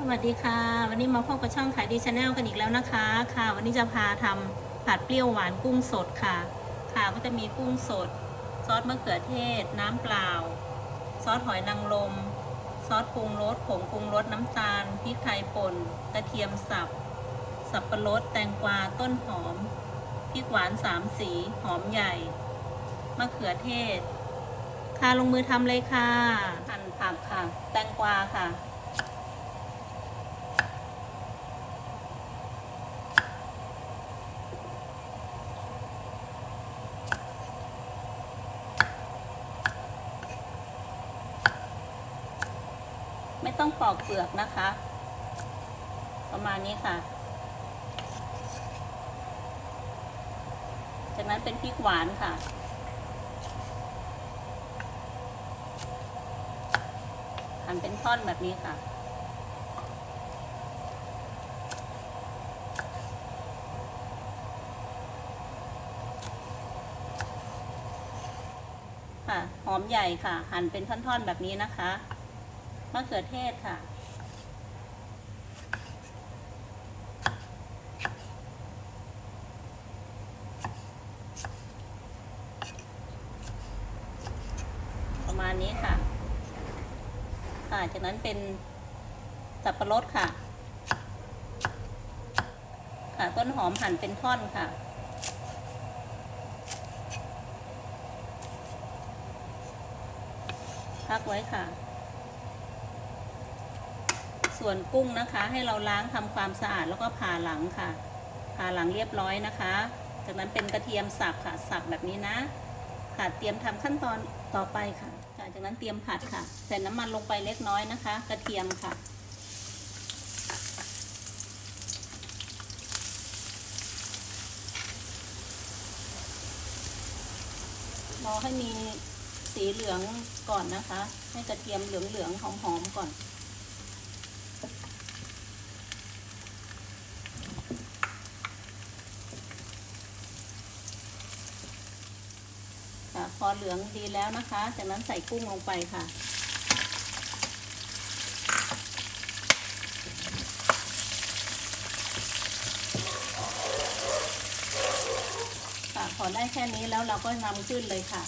สวัสดีค่ะ วันนี้มาพบกับช่องขายดีชาแนลกันอีกแล้วนะคะ ค่ะ วันนี้จะพาทำผัดเปรี้ยวหวานกุ้งสดค่ะ ค่ะก็จะมีกุ้งสด ซอสมะเขือเทศ น้ำเปล่า ซอสหอยนางรมซอสปรุงรสผงปรุงรสน้ำตาลพริกไทยป่นกระเทียมสับ สับปะรดแตงกวาต้นหอมพริกหวานสามสีหอมใหญ่มะเขือเทศ ค่ะลงมือทำเลยค่ะหั่นผักค่ะ แตงกวาค่ะ ต้องปอกเปลือกนะคะ ประมาณนี้ค่ะ จากนั้นเป็นพริกหวานค่ะ หั่นเป็นท่อนแบบนี้ค่ะค่ะหอมใหญ่ค่ะ หั่นเป็นท่อนๆแบบนี้นะคะ มะเขือเทศค่ะ ประมาณนี้ค่ะ ค่ะ จากนั้นเป็นสับปะรดค่ะ ค่ะ ต้นหอมหั่นเป็นท่อนค่ะพักไว้ค่ะ ส่วนกุ้งนะคะ ให้เราล้างทำความสะอาดแล้วก็ผ่าหลังค่ะ ผ่าหลังเรียบร้อยนะคะ จากนั้นเป็นกระเทียมสับค่ะสับแบบนี้นะ ค่ะเตรียมทำขั้นตอนต่อไปค่ะจากนั้นเตรียมผัดค่ะ ใส่น้ำมันลงไปเล็กน้อยนะคะ กระเทียมค่ะรอให้มีสีเหลืองก่อนนะคะ ให้กระเทียมเหลืองๆหอมๆก่อน อเหลืองดีแล้วนะคะ จากนั้นใส่กุ้งลงไปค่ะ ค่ะพอได้แค่นี้แล้วเราก็นำขึ้นเลยค่ะ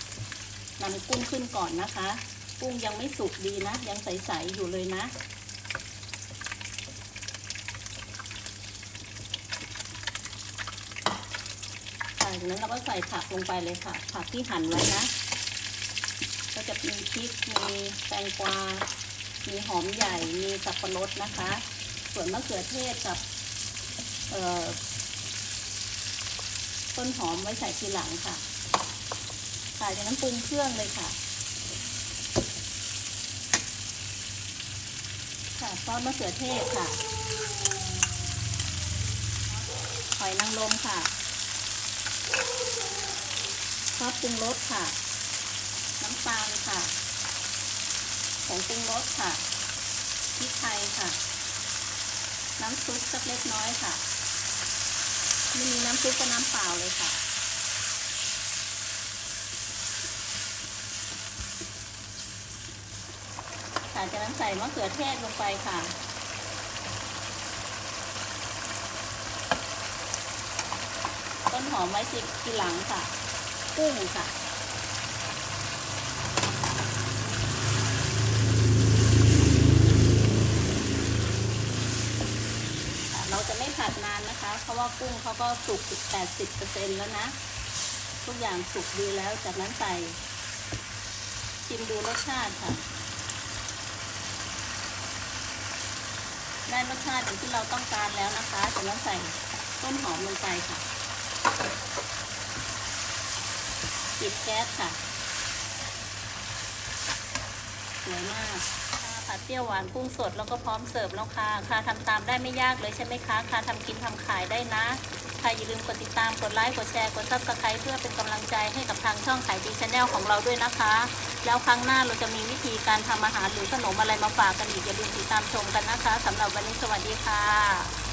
นำกุ้งขึ้นก่อนนะคะ กุ้งยังไม่สุกดีนะ ยังใสๆอยู่เลยนะ จากนั้นเราก็ใส่ผักลงไปเลยค่ะ ผักที่หั่นไว้นะ ก็จะมีพริก มีแตงกวา มีหอมใหญ่ มีสับปะรดนะคะ ส่วนมะเขือเทศกับต้นหอมไว้ใส่ทีหลังค่ะ ค่ะจากนั้นปรุงเครื่องเลยค่ะ ค่ะซอสมะเขือเทศค่ะหอยนางรมค่ะ ซอสปรุงรสค่ะ น้ำตาลค่ะผงปรุงรสค่ะพริกไทยค่ะ น้ำซุปสักเล็กน้อยค่ะไม่มีน้ำซุปก็น้ำเปล่าเลยค่ะค่ะจากนั้นใส่มะเขือเทศลงไปค่ะ ต้นหอมไว้สิทีหลังค่ะ กุ้งค่ะค่ะเราจะไม่ผัดนานนะคะ เพราะว่ากุ้งเขาก็สุก 80%แล้วนะ ทุกอย่างสุกดีแล้ว จากนั้นใส่ ชิมดูรสชาติค่ะ ได้รสชาติอย่างที่เราต้องการแล้วนะคะ จากนั้นใส่ต้นหอมลงไปค่ะ ปิดแก๊สค่ะ สวยมากค่ะผัดเปรี้ยวหวานกุ้งสดแล้วก็พร้อมเสิร์ฟแล้วค่ะ ค่ะทำตามได้ไม่ยากเลยใช่ไหมคะ ค่ะทำกินทำขายได้นะ ค่ะอย่าลืมกดติดตาม กดไลค์ กดแชร์ กดซับสไครต์เพื่อเป็นกำลังใจให้กับทางช่องขายดีชาแนลของเราด้วยนะคะ แล้วครั้งหน้าเราจะมีวิธีการทำอาหารหรือขนมอะไรมาฝากกันอีกอย่าลืมติดตามชมกันนะคะสำหรับวันนี้สวัสดีค่ะ